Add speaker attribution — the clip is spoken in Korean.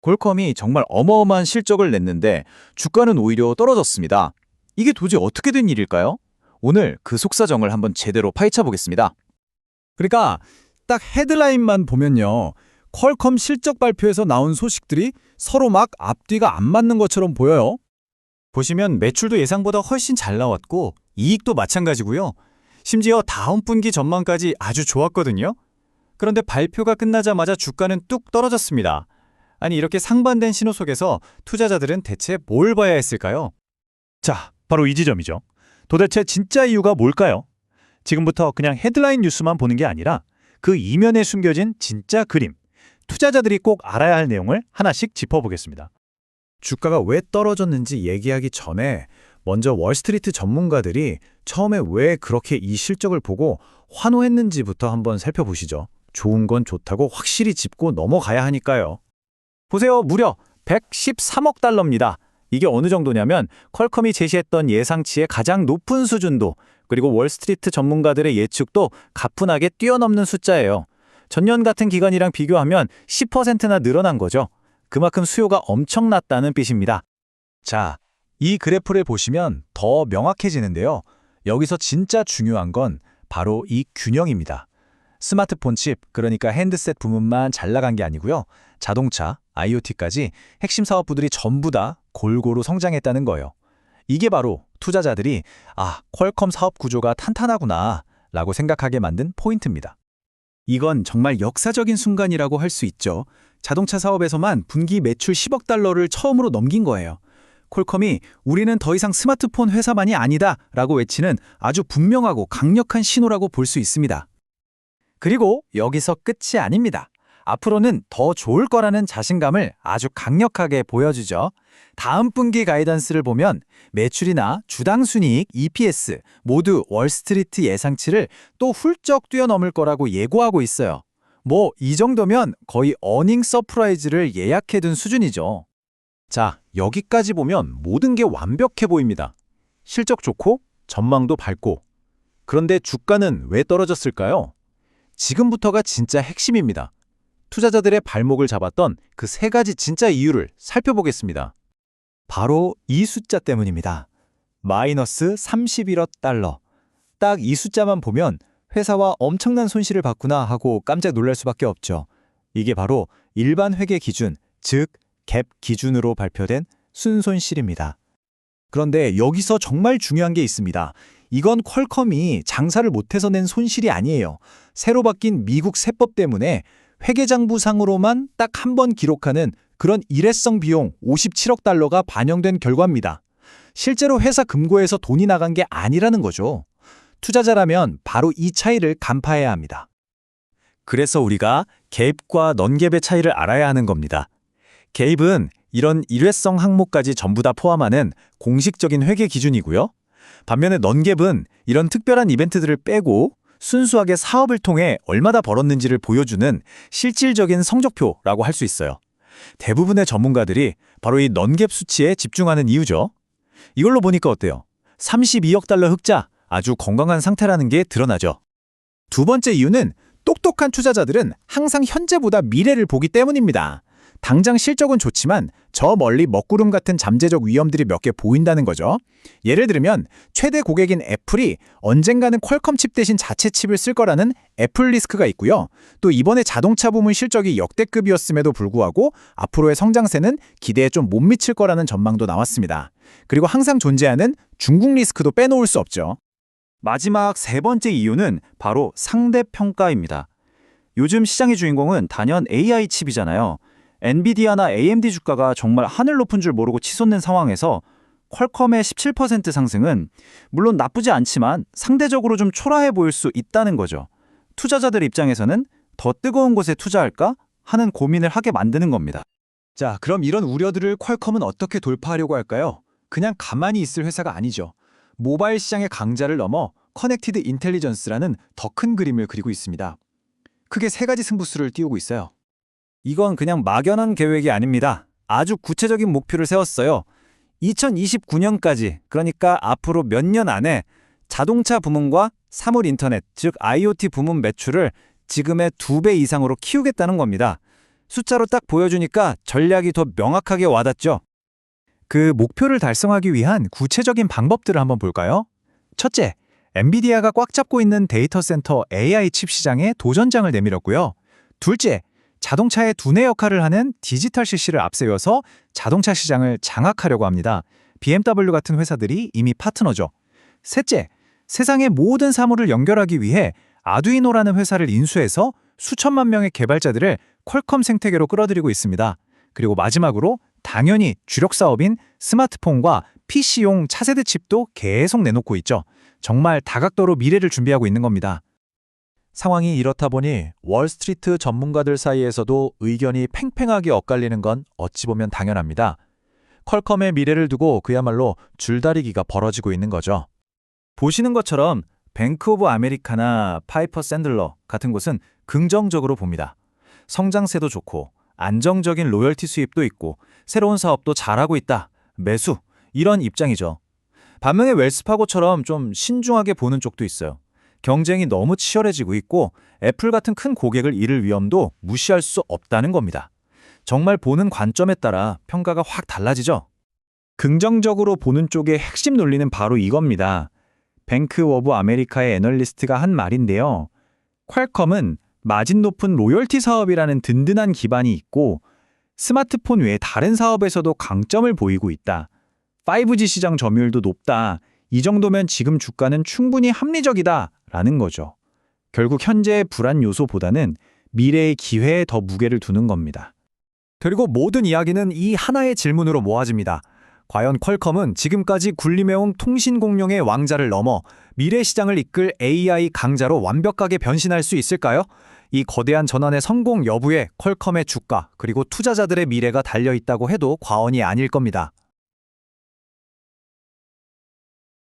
Speaker 1: 콜컴이 정말 어마어마한 실적을 냈는데 주가는 오히려 떨어졌습니다. 이게 도대체 어떻게 된 일일까요? 오늘 그 속사정을 한번 제대로 파헤쳐 보겠습니다.
Speaker 2: 그러니까 딱 헤드라인만 보면요. 퀄컴 실적 발표에서 나온 소식들이 서로 막 앞뒤가 안 맞는 것처럼 보여요.
Speaker 3: 보시면 매출도 예상보다 훨씬 잘 나왔고 이익도 마찬가지고요. 심지어 다음 분기 전망까지 아주 좋았거든요. 그런데 발표가 끝나자마자 주가는 뚝 떨어졌습니다. 아니 이렇게 상반된 신호 속에서 투자자들은 대체 뭘 봐야 했을까요?
Speaker 4: 자, 바로 이 지점이죠. 도대체 진짜 이유가 뭘까요? 지금부터 그냥 헤드라인 뉴스만 보는 게 아니라 그 이면에 숨겨진 진짜 그림, 투자자들이 꼭 알아야 할 내용을 하나씩 짚어보겠습니다.
Speaker 2: 주가가 왜 떨어졌는지 얘기하기 전에 먼저 월스트리트 전문가들이 처음에 왜 그렇게 이 실적을 보고 환호했는지부터 한번 살펴보시죠. 좋은 건 좋다고 확실히 짚고 넘어가야 하니까요.
Speaker 3: 보세요. 무려 113억 달러입니다. 이게 어느 정도냐면 퀄컴이 제시했던 예상치의 가장 높은 수준도 그리고 월스트리트 전문가들의 예측도 가뿐하게 뛰어넘는 숫자예요. 전년 같은 기간이랑 비교하면 10%나 늘어난 거죠. 그만큼 수요가 엄청났다는 뜻입니다.
Speaker 2: 자, 이 그래프를 보시면 더 명확해지는데요. 여기서 진짜 중요한 건 바로 이 균형입니다. 스마트폰 칩, 그러니까 핸드셋 부문만 잘 나간 게 아니고요. 자동차, IoT까지 핵심 사업부들이 전부 다 골고루 성장했다는 거예요. 이게 바로 투자자들이 아, 퀄컴 사업 구조가 탄탄하구나 라고 생각하게 만든 포인트입니다. 이건 정말 역사적인 순간이라고 할 수 있죠. 자동차 사업에서만 분기 매출 10억 달러를 처음으로 넘긴 거예요. 콜컴이 우리는 더 이상 스마트폰 회사만이 아니다 라고 외치는 아주 분명하고 강력한 신호라고 볼 수 있습니다. 그리고 여기서 끝이 아닙니다. 앞으로는 더 좋을 거라는 자신감을 아주 강력하게 보여주죠. 다음 분기 가이던스를 보면 매출이나 주당 순이익, EPS 모두 월스트리트 예상치를 또 훌쩍 뛰어넘을 거라고 예고하고 있어요. 뭐 이 정도면 거의 어닝 서프라이즈를 예약해둔 수준이죠. 자, 여기까지 보면 모든 게 완벽해 보입니다. 실적 좋고 전망도 밝고. 그런데 주가는 왜 떨어졌을까요? 지금부터가 진짜 핵심입니다. 투자자들의 발목을 잡았던 그 세 가지 진짜 이유를 살펴보겠습니다. 바로 이 숫자 때문입니다. 마이너스 31억 달러. 딱 이 숫자만 보면 회사와 엄청난 손실을 봤구나 하고 깜짝 놀랄 수밖에 없죠. 이게 바로 일반 회계 기준, 즉 갭 기준으로 발표된 순손실입니다. 그런데 여기서 정말 중요한 게 있습니다. 이건 퀄컴이 장사를 못해서 낸 손실이 아니에요. 새로 바뀐 미국 세법 때문에 회계장부상으로만 딱 한 번 기록하는 그런 일회성 비용 57억 달러가 반영된 결과입니다. 실제로 회사 금고에서 돈이 나간 게 아니라는 거죠. 투자자라면 바로 이 차이를 간파해야 합니다. 그래서 우리가 갭과 넌갭의 차이를 알아야 하는 겁니다. 갭은 이런 일회성 항목까지 전부 다 포함하는 공식적인 회계 기준이고요. 반면에 넌갭은 이런 특별한 이벤트들을 빼고 순수하게 사업을 통해 얼마나 벌었는지를 보여주는 실질적인 성적표라고 할 수 있어요. 대부분의 전문가들이 바로 이 넌갭 수치에 집중하는 이유죠. 이걸로 보니까 어때요? 32억 달러 흑자, 아주 건강한 상태라는 게 드러나죠. 두 번째 이유는 똑똑한 투자자들은 항상 현재보다 미래를 보기 때문입니다. 당장 실적은 좋지만 저 멀리 먹구름 같은 잠재적 위험들이 몇 개 보인다는 거죠. 예를 들면 최대 고객인 애플이 언젠가는 퀄컴 칩 대신 자체 칩을 쓸 거라는 애플 리스크가 있고요. 또 이번에 자동차 부문 실적이 역대급이었음에도 불구하고 앞으로의 성장세는 기대에 좀 못 미칠 거라는 전망도 나왔습니다. 그리고 항상 존재하는 중국 리스크도 빼놓을 수 없죠. 마지막 세 번째 이유는 바로 상대평가입니다. 요즘 시장의 주인공은 단연 AI 칩이잖아요. 엔비디아나 AMD 주가가 정말 하늘 높은 줄 모르고 치솟는 상황에서 퀄컴의 17% 상승은 물론 나쁘지 않지만 상대적으로 좀 초라해 보일 수 있다는 거죠. 투자자들 입장에서는 더 뜨거운 곳에 투자할까 하는 고민을 하게 만드는 겁니다. 자, 그럼 이런 우려들을 퀄컴은 어떻게 돌파하려고 할까요? 그냥 가만히 있을 회사가 아니죠. 모바일 시장의 강자를 넘어 커넥티드 인텔리전스라는 더 큰 그림을 그리고 있습니다. 크게 세 가지 승부수를 띄우고 있어요. 이건 그냥 막연한 계획이 아닙니다. 아주 구체적인 목표를 세웠어요. 2029년까지, 그러니까 앞으로 몇 년 안에 자동차 부문과 사물 인터넷, 즉 IoT 부문 매출을 지금의 두 배 이상으로 키우겠다는 겁니다.
Speaker 3: 숫자로 딱 보여주니까 전략이 더 명확하게 와닿죠. 그 목표를 달성하기 위한 구체적인 방법들을 한번 볼까요? 첫째, 엔비디아가 꽉 잡고 있는 데이터 센터 AI 칩 시장에 도전장을 내밀었고요. 둘째, 자동차의 두뇌 역할을 하는 디지털 CC를 앞세워서 자동차 시장을 장악하려고 합니다. BMW 같은 회사들이 이미 파트너죠. 셋째, 세상의 모든 사물을 연결하기 위해 아두이노라는 회사를 인수해서 수천만 명의 개발자들을 퀄컴 생태계로 끌어들이고 있습니다. 그리고 마지막으로 당연히 주력 사업인 스마트폰과 PC용 차세대 칩도 계속 내놓고 있죠. 정말 다각도로 미래를 준비하고 있는 겁니다.
Speaker 2: 상황이 이렇다 보니 월스트리트 전문가들 사이에서도 의견이 팽팽하게 엇갈리는 건 어찌 보면 당연합니다. 퀄컴의 미래를 두고 그야말로 줄다리기가 벌어지고 있는 거죠.
Speaker 3: 보시는 것처럼 뱅크 오브 아메리카나 파이퍼 샌들러 같은 곳은 긍정적으로 봅니다. 성장세도 좋고 안정적인 로열티 수입도 있고 새로운 사업도 잘하고 있다. 매수 이런 입장이죠. 반면에 웰스파고처럼 좀 신중하게 보는 쪽도 있어요. 경쟁이 너무 치열해지고 있고 애플 같은 큰 고객을 잃을 위험도 무시할 수 없다는 겁니다. 정말 보는 관점에 따라 평가가 확 달라지죠. 긍정적으로 보는 쪽의 핵심 논리는 바로 이겁니다. 뱅크 오브 아메리카의 애널리스트가 한 말인데요. 퀄컴은 마진 높은 로열티 사업이라는 든든한 기반이 있고 스마트폰 외 다른 사업에서도 강점을 보이고 있다. 5G 시장 점유율도 높다. 이 정도면 지금 주가는 충분히 합리적이다. 라는 거죠. 결국 현재의 불안 요소보다는 미래의 기회에 더 무게를 두는 겁니다. 그리고 모든 이야기는 이 하나의 질문으로 모아집니다. 과연 퀄컴은 지금까지 군림해온 통신 공룡의 왕자를 넘어 미래 시장을 이끌 AI 강자로 완벽하게 변신할 수 있을까요? 이 거대한 전환의 성공 여부에 퀄컴의 주가 그리고 투자자들의 미래가 달려 있다고 해도 과언이 아닐 겁니다.